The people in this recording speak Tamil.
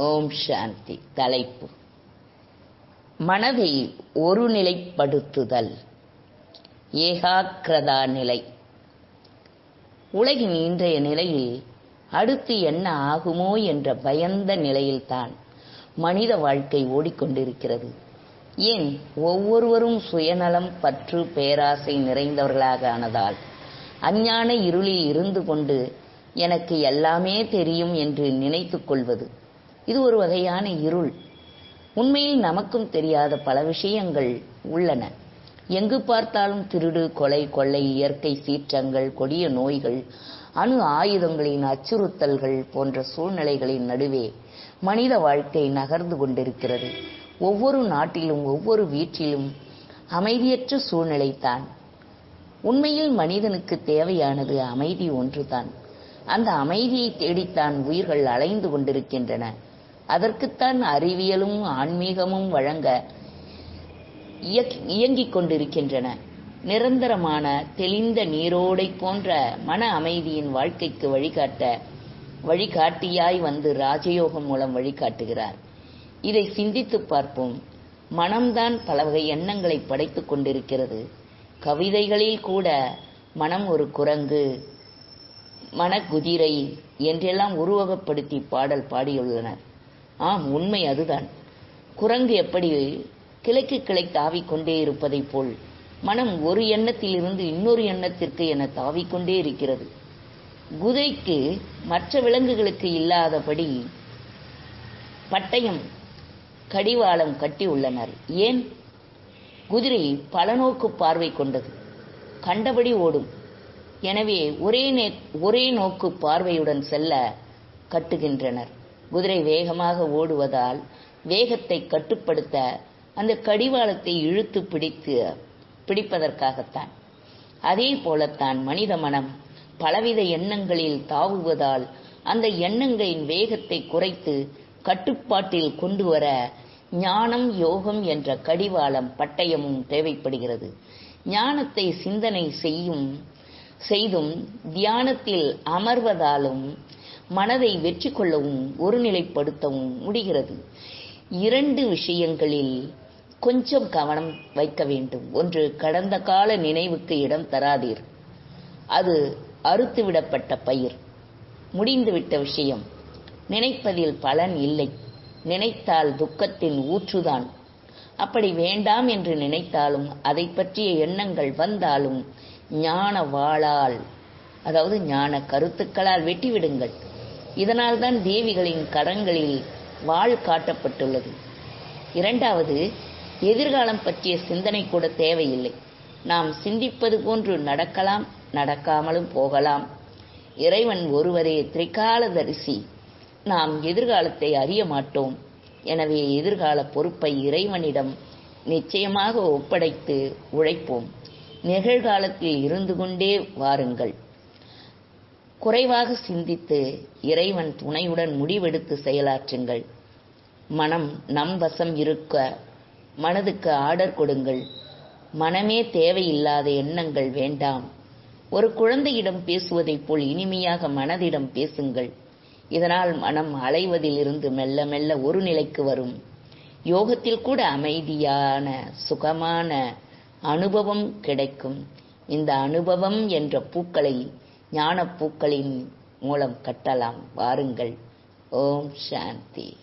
ஓம் சாந்தி. தலைப்பு. மனதை ஒருநிலைப்படுத்துதல் ஏகாக்கிரதா நிலை. உலகின் இன்றைய நிலையில் அடுத்து என்ன ஆகுமோ என்ற பயந்த நிலையில்தான் மனித வாழ்க்கை ஓடிக்கொண்டிருக்கிறது. ஏன் ஒவ்வொருவரும் சுயநலம் பற்று பேராசை நிறைந்தவர்களாக ஆனதால்? அஞ்ஞான இருளில் இருந்து கொண்டு எனக்கு எல்லாமே தெரியும் என்று நினைத்துக் கொள்வது. இது ஒரு வகையான இருள். உண்மையில் நமக்கும் தெரியாத பல விஷயங்கள் உள்ளன. எங்கு பார்த்தாலும் திருடு கொலை கொள்ளை இயற்கை சீற்றங்கள் கொடிய நோய்கள் அணு ஆயுதங்களின் அச்சுறுத்தல்கள் போன்ற சூழ்நிலைகளின் நடுவே மனித வாழ்க்கை நகர்ந்து கொண்டிருக்கிறது. ஒவ்வொரு நாட்டிலும் ஒவ்வொரு வீட்டிலும் அமைதியற்ற சூழ்நிலைதான். உண்மையில் மனிதனுக்கு தேவையானது அமைதி ஒன்றுதான். அந்த அமைதியை தேடித்தான் உயிர்கள் அலைந்து கொண்டிருக்கின்றன. அதற்குத்தான் அறிவியலும் ஆன்மீகமும் வழங்க இயங்கிக் கொண்டிருக்கின்றன. நிரந்தரமான தெளிந்த நீரோடை போன்ற மன அமைதியின் வாழ்க்கைக்கு வழிகாட்ட வழிகாட்டியாய் வந்து ராஜயோகம் மூலம் வழிகாட்டுகிறார். இதை சிந்தித்து பார்ப்போம். மனம்தான் பல வகை எண்ணங்களை படைத்துக் கொண்டிருக்கிறது. கவிதைகளில் கூட மனம் ஒரு குரங்கு மனக்குதிரை என்றெல்லாம் உருவகப்படுத்தி பாடல் பாடியுள்ளனர். ஆம் உண்மை அதுதான். குரங்கு எப்படி கிளைக்கு கிளை தாவிக்கொண்டே இருப்பதைப் போல் மனம் ஒரு எண்ணத்திலிருந்து இன்னொரு எண்ணத்திற்கு என தாவிக்கொண்டே இருக்கிறது. குதிரைக்கு மற்ற விலங்குகளுக்கு இல்லாதபடி பட்டயம் கடிவாளம் கட்டி உள்ளனர். ஏன்? குதிரை பல நோக்கு பார்வை கொண்டது. கண்டபடி ஓடும். எனவே ஒரே நே ஒரே நோக்கு பார்வையுடன் செல்ல கட்டுகின்றனர். குதிரை வேகமாக ஓடுவதால் வேகத்தை கட்டுப்படுத்த அந்த கடிவாளத்தை இழுத்து பிடித்து பிடிப்பதற்காகத்தான். அதே போலத்தான் மனித மனம் பலவித எண்ணங்களில் தாவுவதால் அந்த எண்ணங்களின் வேகத்தை குறைத்து கட்டுப்பாட்டில் கொண்டு வர ஞானம் யோகம் என்ற கடிவாளம் பட்டயமும் தேவைப்படுகிறது. ஞானத்தை சிந்தனை செய்யும் செய்தும் தியானத்தில் அமர்வதாலும் மனதை வெற்றி கொள்ளவும் ஒருநிலைப்படுத்தவும் முடிகிறது. இரண்டு விஷயங்களில் கொஞ்சம் கவனம் வைக்க வேண்டும். ஒன்று கடந்த கால நினைவுக்கு இடம் தராதீர். அது அறுத்துவிடப்பட்ட பயிர். முடிந்துவிட்ட விஷயம். நினைப்பதில் பலன் இல்லை. நினைத்தால் துக்கத்தின் ஊற்றுதான். அப்படி வேண்டாம் என்று நினைத்தாலும் அதை பற்றிய எண்ணங்கள் வந்தாலும் ஞான வாளால் அதாவது ஞான கருத்துக்களால் வெட்டிவிடுங்கள். இதனால் தான் தேவிகளின் கரங்களில் வாழ் காட்டப்பட்டுள்ளது. இரண்டாவது எதிர்காலம் பற்றிய சிந்தனை கூட தேவையில்லை. நாம் சிந்திப்பது போன்று நடக்கலாம் நடக்காமலும் போகலாம். இறைவன் ஒருவரே திரிகாலதரிசி நாம் எதிர்காலத்தை அறிய மாட்டோம். எனவே எதிர்கால பொறுப்பை இறைவனிடம் நிச்சயமாக ஒப்படைத்து உழைப்போம். நிகழ்காலத்தில் இருந்து கொண்டே வாருங்கள். குறைவாக சிந்தித்து இறைவன் துணையுடன் முடிவெடுத்து செயலாற்றுங்கள். மனம் நம் வசம் இருக்க மனதுக்கு ஆர்டர் கொடுங்கள். மனமே தேவையில்லாத எண்ணங்கள் வேண்டாம். ஒரு குழந்தையிடம் பேசுவதைப் போல் இனிமையாக மனதிடம் பேசுங்கள். இதனால் மனம் அலைவதிலிருந்து மெல்ல மெல்ல ஒரு நிலைக்கு வரும். யோகத்தில் கூட அமைதியான சுகமான அனுபவம் கிடைக்கும். இந்த அனுபவம் என்ற பூக்களை ஞானப்பூக்களின் மூலம் கட்டலாம். வாருங்கள். ஓம் சாந்தி.